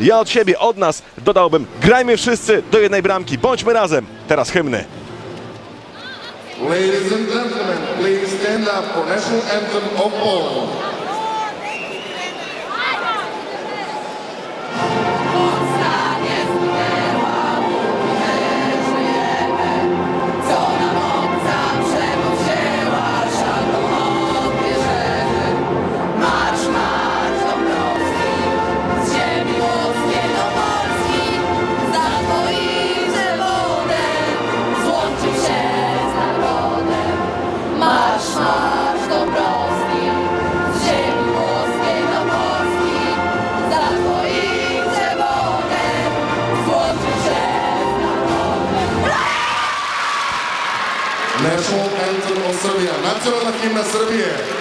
Ja od siebie, od nas dodałbym grajmy wszyscy do jednej bramki, bądźmy razem. Teraz hymny. Ladies and gentlemen, please stand up for national anthem of Poland. National anthem of Serbia, nacionalna himna Srbije.